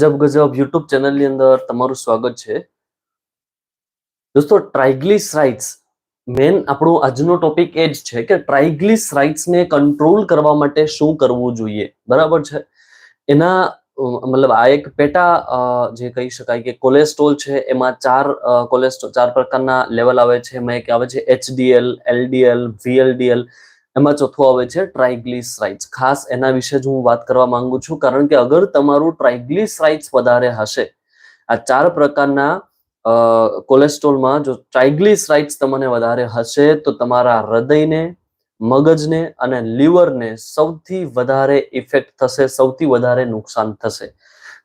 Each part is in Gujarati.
ગજબ ગજબ યુટ્યુબ ચેનલની અંદર તમારું સ્વાગત છે. દોસ્તો, ટ્રાઇગ્લિસરાઇડ્સ મેન આપણો આજનો ટોપિક એ જ છે કે ટ્રાઇગ્લિસરાઇડ્સને કંટ્રોલ કરવા માટે શું કરવું જોઈએ. બરાબર છે? એના મતલબ આ એક પેટા જે કહી શકાય કે કોલેસ્ટ્રોલ છે, એમાં ચાર કોલેસ્ટ્રોલ ચાર પ્રકારના લેવલ આવે છે. એમાં એક આવે છે એચડીએલ એલડીએલ વીએલડીએલ એમાં ચોથું આવે છે ટ્રાઇગ્લિસરાઇડ્સ. ખાસ એના વિશે જ હું વાત કરવા માંગુ છું, કારણ કે અગર તમારું ટ્રાઇગ્લિસરાઇડ્સ વધારે હશે, આ ચાર પ્રકારના કોલેસ્ટ્રોલમાં જો ટ્રાઇગ્લિસરાઇડ્સ તમને વધારે હશે, તો તમારા હૃદયને, મગજને અને લીવરને સૌથી વધારે ઇફેક્ટ થશે, સૌથી વધારે નુકસાન થશે.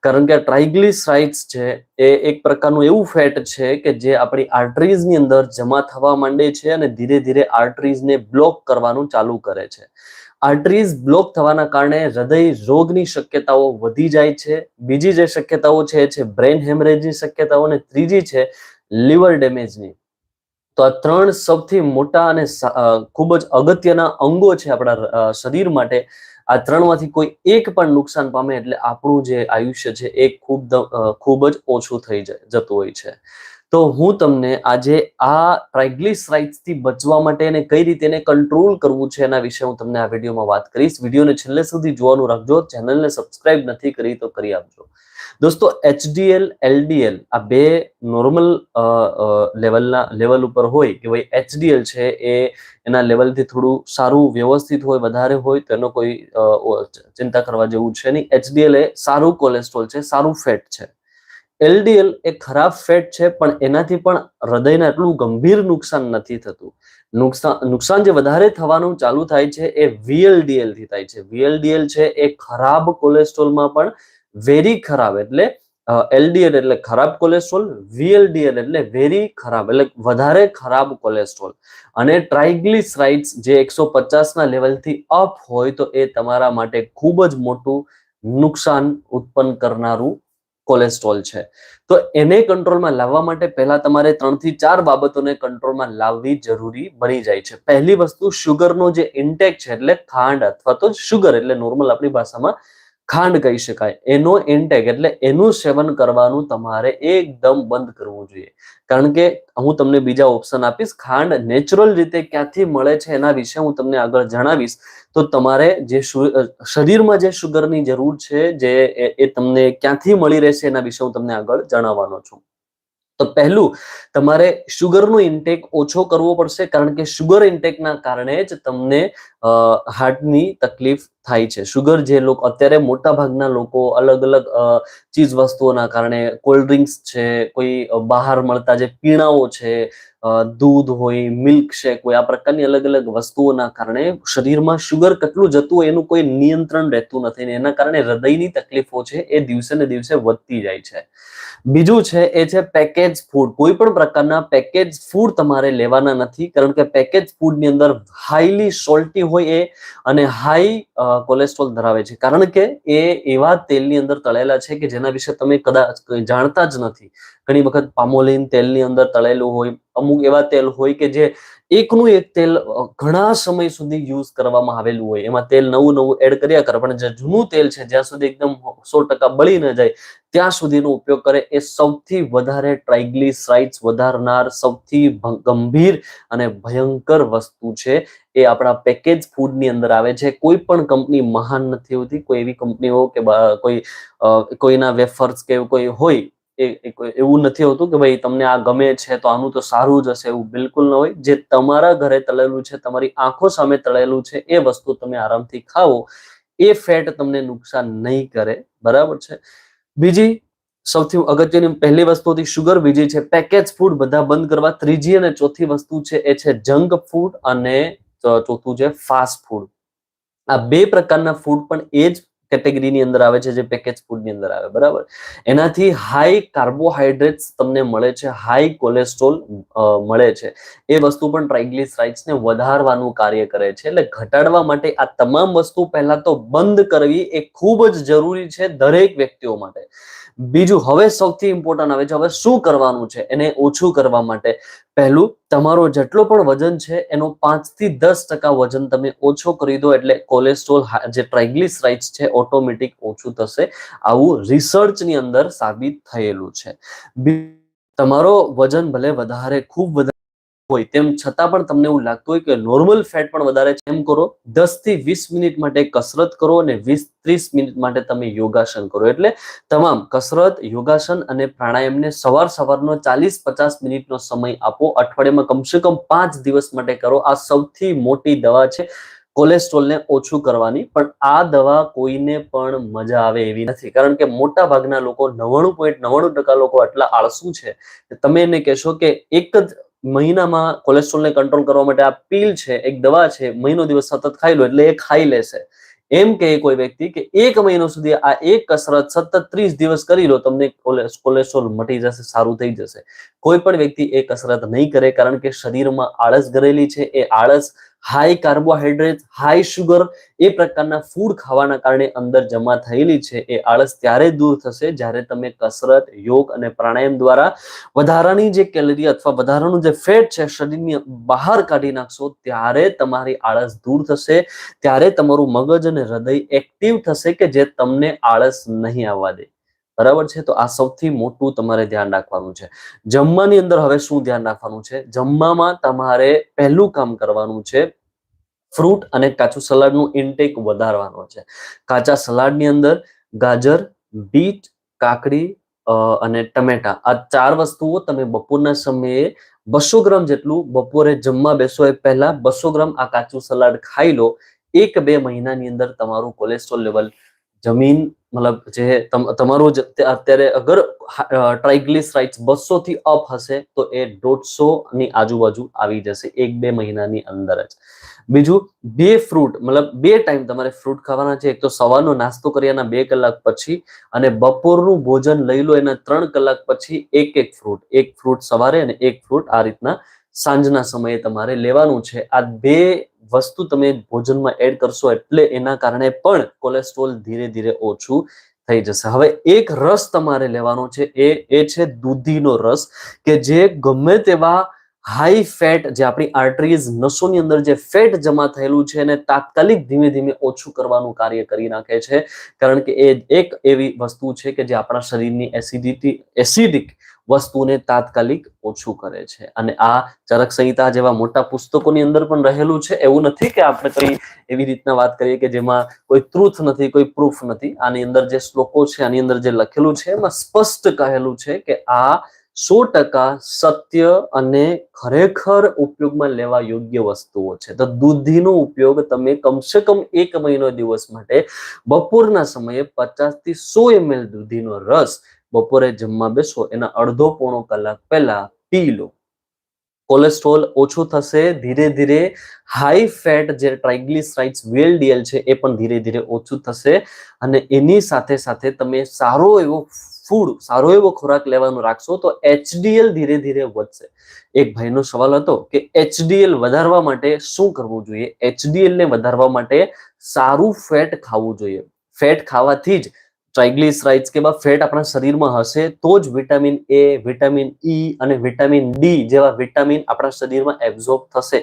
કારણ કે ટ્રાઇગ્લિસરાઇડ્સ છે, એ એક પ્રકારનું એવું ફેટ છે કે જે આપણી આર્ટરીઝની અંદર જમા થવા માંડે છે અને ધીરે ધીરે આર્ટરીઝને બ્લોક કરવાનું ચાલુ કરે છે. આર્ટરીઝ બ્લોક થવાના કારણે હૃદય રોગની શક્યતાઓ વધી જાય છે. બીજી જે શક્યતાઓ છે, એ છે બ્રેન હેમરેજની શક્યતાઓ અને ત્રીજી છે લીવર ડેમેજની તો આ ત્રણ સૌથી મોટા અને ખૂબ જ અગત્યના અંગો છે આપણા શરીર માટે. આ ત્રણમાંથી કોઈ એક પણ નુકસાન પામે એટલે આપણું જે આયુષ્ય છે એ ખૂબ ખૂબ જ ઓછું થઈ જાય, જતું હોય છે. તો હું તમને આજે આ ટ્રાઇગ્લિસરાઇડ્સથી બચવા માટે અને કઈ રીતે એને કંટ્રોલ કરવું છે એના વિશે હું તમને આ વિડીયોમાં વાત કરીશ. વિડીયોને છેલ્લે સુધી જોવાનું રાખજો. ચેનલને સબસ્ક્રાઇબ નથી કરી તો કરી આપજો. દોસ્તો, એચડીએલ, એલડીએલ આ બે નોર્મલ લેવલના, લેવલ ઉપર હોય કે ભાઈ એચડીએલ છે એ એના લેવલથી થોડું સારું વ્યવસ્થિત હોય, વધારે હોય, તો એનો કોઈ ચિંતા કરવા જેવું છે નહીં. એચડીએલ એ સારું કોલેસ્ટ્રોલ છે, સારું ફેટ છે. એલડીએલ એ ખરાબ ફેટ છે, પણ એનાથી પણ હૃદયને એટલું ગંભીર નુકસાન નથી થતું. નુકસાન નુકસાન જે વધારે થવાનું ચાલુ થાય છે એ વીએલડીએલથી થાય છે. વીએલડીએલ છે એ ખરાબ કોલેસ્ટ્રોલમાં પણ વેરી ખરાબ એટલે એલડીએલ એટલે ખરાબ કોલેસ્ટ્રોલ, વીએલડીએલ એટલે વેરી ખરાબ એટલે વધારે ખરાબ કોલેસ્ટ્રોલ. અને ટ્રાઇગ્લિસરાઇડ્સ જે એકસો પચાસના લેવલથી અપ હોય તો એ તમારા માટે ખૂબ જ મોટું નુકસાન ઉત્પન્ન કરનારું કોલેસ્ટ્રોલ છે. તો એને કંટ્રોલમાં લાવવા માટે પહેલા તમારે ત્રણથી ચાર બાબતોને કંટ્રોલમાં લાવવી જરૂરી બની જાય છે. પહેલી વસ્તુ શુગરનો જે ઇન્ટેક છે, એટલે ખાંડ અથવા તો શુગર એટલે નોર્મલ આપણી ભાષામાં ખાંડ કહી શકાય. એનો ઇન્ટેક એટલે એનું સેવન કરવાનું તમારે એકદમ બંધ કરવું જોઈએ. કારણ કે હું તમને બીજા ઓપ્શન આપીશ. ખાંડ નેચરલ રીતે ક્યાંથી મળે છે એના વિશે હું તમને આગળ જણાવીશ. તો તમારે જે શરીરમાં જે શુગરની જરૂર છે, જે એ તમને ક્યાંથી મળી રહેશે એના વિશે હું તમને આગળ જણાવવાનો છું. તો પહેલું, તમારે શુગરનો ઇન્ટેક ઓછો કરવો પડશે કારણ કે શુગર ઇન્ટેકના કારણે જ તમને હાર્ટની તકલીફ થાય છે. શુગર જે લોકો, અત્યારે મોટા ભાગના લોકો અલગ અલગ ચીજ વસ્તુઓના કારણે કોલ્ડ ડ્રિંક્સ છે, કોઈ બહાર મળતા જે પીણાઓ છે દૂધ હોય મિલ્ક શેક હોય, આ પ્રકારની અલગ અલગ વસ્તુઓના કારણે શરીરમાં શુગર કેટલું જતું હોય એનું કોઈ નિયંત્રણ રહેતું નથી ને એના કારણે હૃદયની તકલીફો છે એ દિવસે ને દિવસે વધતી જાય છે. બીજું છે એ છે પેકેજ ફૂડ કોઈ પણ પ્રકારના પેકેજ ફૂડ તમારે લેવાના નથી, કારણ કે પેકેજ ફૂડની અંદર હાઈલી સોલ્ટી હોય એ અને હાઈ કોલેસ્ટ્રોલ ધરાવે છે. કારણ કે એ એવા તેલની અંદર તળેલા છે કે જેના વિશે તમે કદાચ જાણતા જ નથી. ઘણી વખત પામોલિન તેલની અંદર તળેલું હોય, અમુક એવા તેલ હોય કે જે એકનું એક તેલ ઘણા સમય સુધી યુઝ કરવામાં આવેલું હોય. એમાં તેલ નવું નવું એડ કર્યા કરે, પણ જે જૂનું તેલ છે, જ્યાં સુધી એકદમ સો ટકા બળી ન જાય, ત્યાં સુધીનો ઉપયોગ કરે, એ સૌથી વધારે ટ્રાઇગ્લિસરાઇડ્સ વધારનાર, સૌથી ગંભીર અને ભયંકર વસ્તુ છે. એ આપણા પેકેજ ફૂડની અંદર આવે છે. કોઈ પણ કંપની મહાન નથી હોતી, કોઈ એવી કંપનીઓ કે કોઈ કોઈના વેફર્સ કે કોઈ હોય એવું નથી હોતું કે ભાઈ તમને આ ગમે છે તો આનું તો સારું જ હશે, એવું બિલકુલ ન હોય. જે તમારા ઘરે તળેલું છે, તમારી આંખો સામે તળેલું છે, એ વસ્તુ તમે આરામથી ખાઓ. એ ફેટ તમને નુકસાન નહીં કરે. બરાબર છે? બીજી સૌથી અગત્યની પહેલી વસ્તુ હતી શુગર બીજી છે પેકેજ ફૂડ બધા બંધ કરવા. ત્રીજી અને ચોથી વસ્તુ છે, એ છે જંક ફૂડ અને ચોથું છે ફાસ્ટ ફૂડ આ બે પ્રકારના ફૂડ પણ એ જ કેટેગરીની અંદર આવે છે, જે પેકેજ ફૂડની અંદર આવે, બરાબર? એનાથી હાઈ કાર્બોહાઈડ્રેટ્સ તમને મળે છે હાઈ કોલેસ્ટ્રોલ મળે છે. એ વસ્તુ પણ ટ્રાઇગ્લિસરાઇડ્સને વધારવાનું કાર્ય કરે છે. એટલે ઘટાડવા માટે આ તમામ વસ્તુ પહેલા તો બંધ કરવી એ ખૂબ જ જરૂરી છે દરેક વ્યક્તિઓ માટે. બીજું હવે સૌથી ઇમ્પોર્ટન્ટ આવે છે, હવે શું કરવાનું છે, એને ઓછું કરવા માટે. પહેલું, તમારો જેટલો પણ વજન છે, એનો પાંચથી દસ ટકા વજન તમે ઓછો કરી દો, એટલે કોલેસ્ટ્રોલ જે ટ્રાઇગ્લિસરાઇડ્સ છે ઓટોમેટિક ઓછું થશે. આવું રિસર્ચની અંદર સાબિત થયેલું છે. તમારો વજન ભલે વધારે, ખૂબ વધારે હોય તેમ છતાં પણ તમને એવું લાગતું હોય કે નોર્મલ ફેટ પણ વધારે છે, એમ કરો. દસથી વીસ મિનિટ માટે કસરત કરો અને વીસ ત્રીસ મિનિટ માટે તમે યોગાસન કરો. એટલે તમામ કસરત, યોગાસન અને પ્રાણાયામને સવાર સવારનો ચાલીસ પચાસ મિનિટનો સમય આપો. અઠવાડિયામાં કમસે કમ પાંચ દિવસ માટે કરો. આ સૌથી મોટી દવા છે, કોલેસ્ટ્રોલને ઓછું કરવાની. પણ આ દવા કોઈને પણ મજા આવે એવી નથી. કારણ કે મોટા ભાગના લોકો નવ્વાણું પોઈન્ટ નવ્વાણું ટકા લોકો આટલા આળસુ છે. તમે એને કહેશો કે એક જ મહિનામાં કોલેસ્ટ્રોલને કંટ્રોલ કરવા માટે આ પીલ છે, એક દવા છે, મહિનો દિવસ સતત ખાઈ લો એટલે એ ખાઈ લેશે. એમ કે કોઈ વ્યક્તિ કે એક મહિનો સુધી આ એક કસરત સતત ત્રીસ દિવસ કરી લો, તમને કોલેસ- કોલેસ્ટ્રોલ મટી જશે, સારું થઈ જશે. કોઈ પણ વ્યક્તિ એ કસરત નહીં કરે કારણ કે શરીરમાં આળસ ગરેલી છે, એ આળસ હાઈ કાર્બોહાઈડ્રેટ હાઈ શુગર એ પ્રકારના ફૂડ ખાવાના કારણે અંદર જમા થયેલી છે. એ આળસ ત્યારે દૂર થશે જ્યારે તમે કસરત, યોગ અને પ્રાણાયામ દ્વારા વધારાની જે કેલરી અથવા વધારાનું જે ફેટ છે શરીરની બહાર કાઢી નાખશો ત્યારે તમારી આળસ દૂર થશે. ત્યારે તમારું મગજ અને હૃદય એક્ટિવ થશે કે જે તમને આળસ નહીં આવવા દે. બરાબર છે? તો આ સૌથી મોટું તમારે ધ્યાન રાખવાનું છે. જમવાની અંદર હવે શું ધ્યાન રાખવાનું છે? જમવામાં તમારે પહેલું કામ કરવાનું છે ફ્રૂટ અને કાચું સલાડનું ઇન્ટેક વધારવાનો છે. કાચા સલાડની અંદર ગાજર, બીટ, કાકડી અને ટમેટા. આ ચાર વસ્તુઓ તમે બપોરના સમયે બસો ગ્રામ જેટલું બપોરે જમવા બેસો એ પહેલા બસો ગ્રામ આ કાચું સલાડ ખાઈ લો. એક બે મહિનાની અંદર તમારું કોલેસ્ટ્રોલ લેવલ જમીન મતલબ જે તમ- તમારું જ અત્યારે અગર ટ્રાઇગ્લિસરાઇડ્સ બસો થી અપ હશે, તો એ દોઢસો ની આજુબાજુ આવી જશે, એક બે મહિનાની અંદર જ. બીજું, બે ફ્રૂટ, મતલબ બે ટાઈમ તમારે ફ્રૂટ ખાવાના છે, એક તો સવારનો નાસ્તો કર્યાના બે કલાક પછી, અને બપોરનું ભોજન લઈ લો એના ત્રણ કલાક પછી એક એક ફ્રૂટ એક ફ્રૂટ સવારે અને એક ફ્રૂટ આ રીતના સાંજના સમયે તમારે લેવાનું છે. આ બે વસ્તુ તમે ભોજનમાં એડ કરશો એટલે એના કારણે પણ કોલેસ્ટ્રોલ ધીરે ધીરે ઓછું થઈ જશે. હવે એક રસ તમારે લેવાનો છે એ એ છે દૂધીનો રસ કે જે ગમે તેવા હાઈ ફેટ જે આપણી આર્ટરીઝ નસોની અંદર જે ફેટ જમા થયેલું છે એને તાત્કાલિક ધીમે ધીમે ઓછું કરવાનું કાર્ય કરી નાખે છે. કારણ કે એ એક એવી વસ્તુ છે કે જે આપણા શરીરની એસિડિટી એસિડિક વસ્તુને તાત્કાલિક ઓછું કરે છે. અને આ ચરક સંહિતા જેવા મોટા પુસ્તકોની અંદર પણ રહેલું છે. એવું નથી કે આપણે કઈ એવી રીતના વાત કરીએ કે જેમાં કોઈ ટ્રુથ નથી, કોઈ પ્રૂફ નથી. આની અંદર જે શ્લોકો છે, આની અંદર જે લખેલું છે, એમાં સ્પષ્ટ કહેલું છે કે આ સો ટકા સત્ય અને ખરેખર ઉપયોગમાં લેવા યોગ્ય વસ્તુઓ છે. તો દૂધીનો ઉપયોગ તમે કમસે કમ એક મહિનો દિવસ માટે બપોરના સમયે પચાસથી સો એમએલ દૂધીનો રસ બપોરે જમવા બેસો, એના અડધો પોણો કલાક પહેલા પી લો. કોલેસ્ટ્રોલ ઓછું થશે, ધીરે ધીરે હાઈ ફેટ જે ટ્રાઇગ્લિસરાઇડ્સ વીએલડીએલ છે, એ પણ ધીરે ધીરે ઓછું થશે અને એની સાથે સાથે તમે સારો એવો ફૂડ સારો એવો ખોરાક લેવાનો રાખશો તો એચડીએલ ધીરે ધીરે વધશે. એક ભાઈનો સવાલ હતો કે એચડીએલ વધારવા માટે શું કરવું જોઈએ? એચડીએલ ને વધારવા માટે સારું ફેટ ખાવું જોઈએ. ફેટ ખાવાથી જ ટ્રાઇગ્લિસરાઇડ્સ કે એવા ફેટ આપણા શરીરમાં હશે, તો જ વિટામિન એ વિટામિન ઈ અને વિટામિન ડી જેવા વિટામિન આપણા શરીરમાં એબ્ઝોર્બ થશે.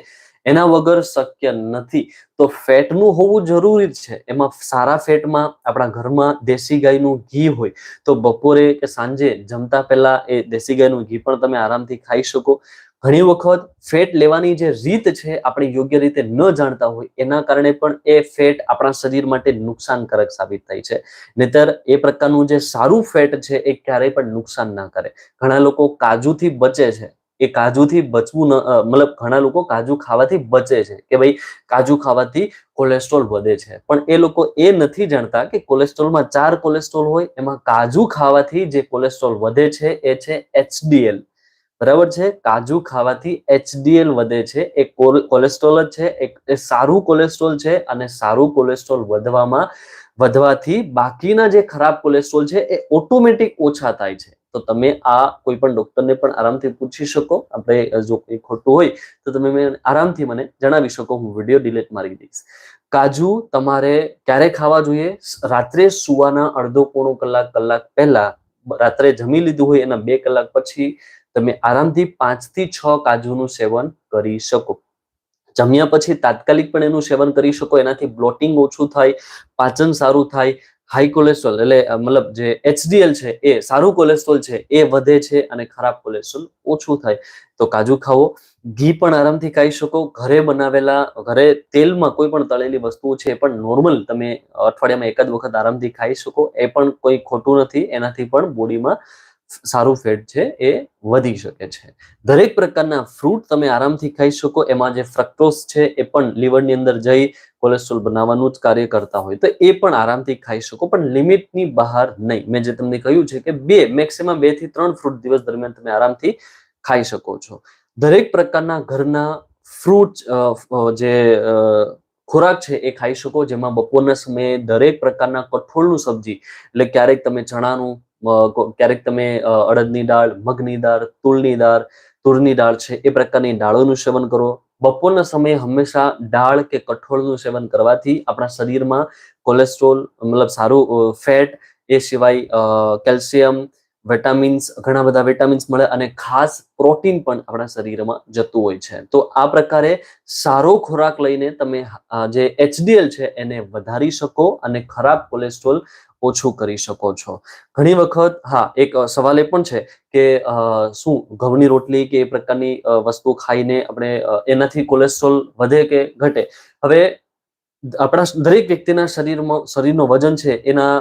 એના વગર શક્ય નથી. તો ફેટનું હોવું જરૂરી છે. એમાં સારા ફેટમાં આપણા ઘરમાં દેશી ગાયનું ઘી હોય, તો બપોરે કે સાંજે જમતા પહેલા એ દેશી ગાયનું ઘી પણ તમે આરામથી ખાઈ શકો. ઘણી વખત ફેટ લેવાની જે રીત છે આપણે યોગ્ય રીતે ન જાણતા હોય, એના કારણે પણ એ ફેટ આપણા શરીર માટે નુકસાનકારક સાબિત થાય છે. નહીતર એ પ્રકારનું જે સારું ફેટ છે એ ક્યારેય પણ નુકસાન ના કરે. ઘણા લોકો કાજુથી બચે છે. એ કાજુથી બચવું ન મતલબ ઘણા લોકો કાજુ ખાવાથી બચે છે કે ભાઈ કાજુ ખાવાથી કોલેસ્ટ્રોલ વધે છે. પણ એ લોકો એ નથી જાણતા કે કોલેસ્ટ્રોલમાં ચાર કોલેસ્ટ્રોલ હોય, એમાં કાજુ ખાવાથી જે કોલેસ્ટ્રોલ વધે છે એ છે એચડીએલ બરાબર છે? કાજુ ખાવાથી એચડીએલ વધે છે, એ કોલ- કોલેસ્ટ્રોલ જ છે, એક સારું કોલેસ્ટ્રોલ છે અને સારું કોલેસ્ટ્રોલ વધવામાં, વધવાથી બાકીના જે ખરાબ કોલેસ્ટ્રોલ છે એ ઓટોમેટિક ઓછા થાય છે. તો તમે આ કોઈ પણ ડોક્ટરને પણ આરામથી પૂછી શકો. આપણે જો કંઈ ખોટું હોય, તો તમે મને આરામથી મને જણાવી શકો. હું વીડિયો ડિલીટ મારી દઈશ. કાજુ તમારે ક્યારે ખાવા જોઈએ? રાત્રે સુવાના અડધો પોણો કલાક કલાક પહેલા, રાત્રે જમી લીધું હોય એના બે કલાક પછી તમે આરામથી પાંચથી છ કાજુનું સેવન કરી શકો. જમ્યા પછી તાત્કાલિક પણ એનું સેવન કરી શકો, એનાથી બ્લોટિંગ ઓછું થાય, પાચન સારું થાય, હાઈ કોલેસ્ટ્રોલ એટલે મતલબ જે એચડીએલ છે એ સારું કોલેસ્ટ્રોલ છે એ વધે છે અને ખરાબ કોલેસ્ટ્રોલ ઓછું થાય. તો કાજુ ખાવો ઘી પણ આરામથી ખાઈ શકો, ઘરે બનાવેલા, ઘરે તેલમાં કોઈ પણ તળેલી વસ્તુઓ છે એ પણ નોર્મલ તમે અઠવાડિયામાં એકાદ વખત આરામથી ખાઈ શકો, એ પણ કોઈ ખોટું નથી, એનાથી પણ બોડીમાં સારું ફેટ છે એ વધી શકે છે. દરેક પ્રકારના ફ્રૂટ તમે આરામથી ખાઈ શકો, એમાં જે ફ્રક્ટોસ છે એ પણ લીવરની અંદર જઈ કોલેસ્ટ્રોલ બનાવવાનું જ કાર્ય કરતા હોય. તો એ પણ આરામથી ખાઈ શકો, પણ લિમિટની બહાર નહીં. મેં જે તમને કહ્યું છે કે બે મેક્સિમમ બેથી ત્રણ ફ્રૂટ દિવસ દરમિયાન તમે આરામથી ખાઈ શકો છો. દરેક પ્રકારના ઘરના ફ્રૂટ જે ખોરાક છે એ ખાઈ શકો, જેમાં બપોરના સમયે દરેક પ્રકારના કઠોળનું સબ્જી, એટલે ક્યારેક તમે ચણાનું ક્યારેક તમે અડદની દાળ, મગની દાળ તુળની દાળ, તુરની દાળ છે, એ પ્રકારની દાળોનું સેવન કરો. બપોરના સમયે હંમેશા દાળ કે કઠોળનું સેવન કરવાથી આપણા શરીરમાં કોલેસ્ટ્રોલ, મતલબ સારું ફેટ, એ સિવાય કેલ્શિયમ, વિટામિન્સ, ઘણા બધા વિટામિન્સ મળે અને ખાસ પ્રોટીન પણ આપણા શરીરમાં જતું હોય છે. તો આ પ્રકારે સારો ખોરાક લઈને તમે જે એચડીએલ છે, એને વધારી શકો અને ખરાબ કોલેસ્ટ્રોલ ઓછું કરી શકો છો. ઘણી વખત, હા, એક સવાલ એ પણ છે કે શું ઘઉંની રોટલી કે એ પ્રકારની વસ્તુ ખાઈને આપણે એનાથી કોલેસ્ટ્રોલ વધે કે ઘટે? હવે આપણા દરેક વ્યક્તિના શરીરમાં, શરીરનું વજન છે એના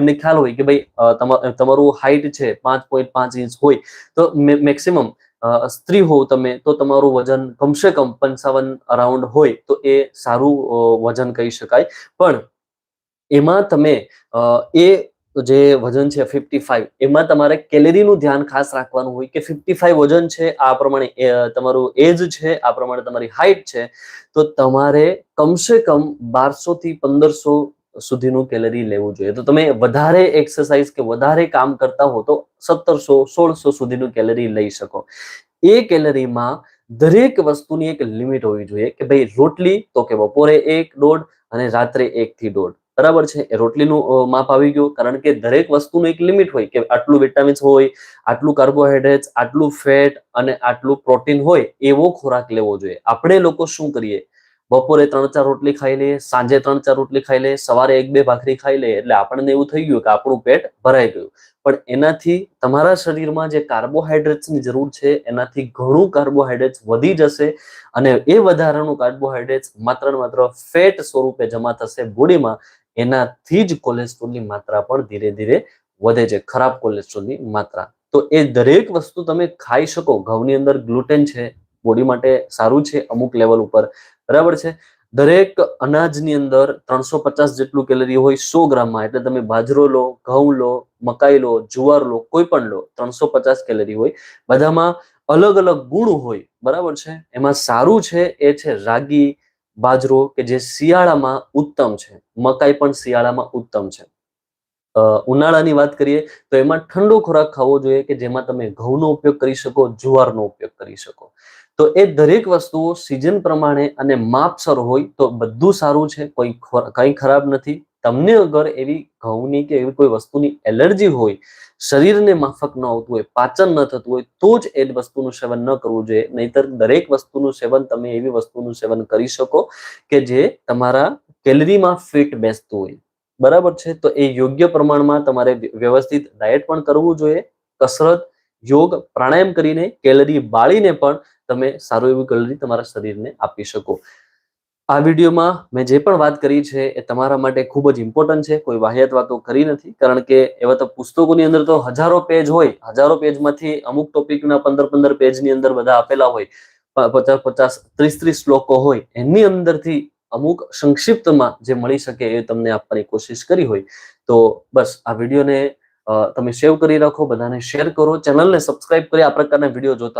એમને ખ્યાલ હોય કે ભાઈ તમારું હાઈટ છે પાંચ પોઈન્ટ પાંચ ઇંચ હોય, તો મેક્સિમમ સ્ત્રી હોવ તમે, તો તમારું વજન કમસે કમ પંચાવન અરાઉન્ડ હોય, તો એ સારું વજન કહી શકાય. પણ એમાં તમે એ જે વજન છે ફિફ્ટી ફાઈવ એમાં તમારે કેલેરીનું ધ્યાન ખાસ રાખવાનું હોય કે ફિફ્ટી ફાઈવ વજન છે, આ પ્રમાણે તમારું એજ છે, આ પ્રમાણે તમારી હાઈટ છે, તો તમારે કમસે કમ બારસો થી પંદરસો સુધીનું કેલરી લેવું જોઈએ. તો તમે વધારે એક્સરસાઇઝ કે વધારે કામ કરતા હો તો સત્તરસો, સોળસો સુધીનું કેલરી લઈ શકો. એ કેલરીમાં દરેક વસ્તુની એક લિમિટ હોવી જોઈએ કે ભાઈ રોટલી તો કે બપોરે એક દોઢ અને રાત્રે એક થી દોઢ. બરાબર છે? રોટલીનું માપ આવી ગયું. કારણ કે દરેક વસ્તુનું એક લિમિટ હોય કે આટલું વિટામિન્સ હોય, આટલું કાર્બોહાઈડ્રેટ્સ આટલું ફેટ અને આટલું પ્રોટીન હોય, એવો ખોરાક લેવો જોઈએ. આપણે લોકો શું કરીએ? બપોરે ત્રણ ચાર રોટલી ખાઈ લઈએ, સાંજે ત્રણ ચાર રોટલી ખાઈ લઈએ, સવારે એક બે ભાખરી ખાઈ લઈએ, એટલે આપણને એવું થઈ ગયું કે આપણું પેટ ભરાઈ ગયું. પણ એનાથી તમારા શરીરમાં જે કાર્બોહાઈડ્રેટ્સની જરૂર છે, એનાથી ઘણું કાર્બોહાઈડ્રેટ્સ વધી જશે અને એ વધારાનું કાર્બોહાઈડ્રેટ્સ માત્ર માત્ર ફેટ સ્વરૂપે જમા થશે બોડીમાં એનાથી જ કોલેસ્ટ્રોલની માત્રા પણ ધીરે ધીરે વધે છે, ખરાબ કોલેસ્ટ્રોલની માત્રા. તો એ દરેક વસ્તુ તમે ખાઈ શકો, ઘઉંની અંદર ગ્લુટેન છે, બોડી માટે સારું છે અમુક લેવલ ઉપર, બરાબર છે? દરેક અનાજની અંદર ત્રણસો પચાસ જેટલું કેલરી હોય સો ગ્રામમાં, એટલે તમે બાજરો લો, ઘઉં લો, મકાઈ લો, જુવાર લો, કોઈ પણ લો, ત્રણસો પચાસ કેલરી હોય. બધામાં અલગ અલગ ગુણ હોય, બરાબર છે? એમાં સારું છે એ છે રાગી બાજરો કે જે શિયાળામાં ઉત્તમ છે, મકાઈ પણ શિયાળામાં ઉત્તમ છે. ઉનાળાની વાત કરીએ તો એમાં ઠંડો ખોરાક ખાવો જોઈએ કે જેમાં તમે ઘઉંનો ઉપયોગ કરી શકો, જુવારનો ઉપયોગ કરી શકો. તો એ દરેક વસ્તુઓ સિઝન પ્રમાણે અને માપસર હોય તો બધું સારું છે, કોઈ કંઈ ખરાબ નથી. તમને અગર એવી ઘઉંની કે એવી કોઈ વસ્તુની એલર્જી હોય, શરીરને માફક ન આવતું હોય, પાચન ન થતું હોય, તો જ એ વસ્તુનું સેવન ન કરવું જોઈએ. નહીતર દરેક વસ્તુનું સેવન તમે એવી વસ્તુનું સેવન કરી શકો કે જે તમારા કેલરીમાં ફિટ બેસતું હોય. બરાબર છે? તો એ યોગ્ય પ્રમાણમાં તમારે વ્યવસ્થિત ડાયટ પણ કરવું જોઈએ. કસરત, યોગ, પ્રાણાયામ કરીને કેલરી બાળીને પણ તમે સારું એવું કેલરી તમારા શરીરને આપી શકો. આ વિડીયોમાં મેં જે પણ વાત કરી છે એ તમારા માટે ખૂબ જ ઇમ્પોર્ટન્ટ છે. કોઈ વાહિયાત વાતો કરી નથી. કારણ કે એવા તો પુસ્તકોની અંદર તો હજારો પેજ હોય. હજારો પેજમાંથી અમુક ટોપિકના પંદર પંદર પેજની અંદર બધા આપેલા હોય. પચાસ પચાસ ત્રીસ ત્રીસ શ્લોકો હોય. એની અંદરથી અમુક સંક્ષિપ્તમાં જે મળી શકે એ તમને આપવાની કોશિશ કરી હોય. તો બસ આ વિડીયોને તમે સેવ કરી રાખો. બધાને શેર કરો. ચેનલને સબસ્ક્રાઇબ કરી આ પ્રકારના વીડિયો જોતા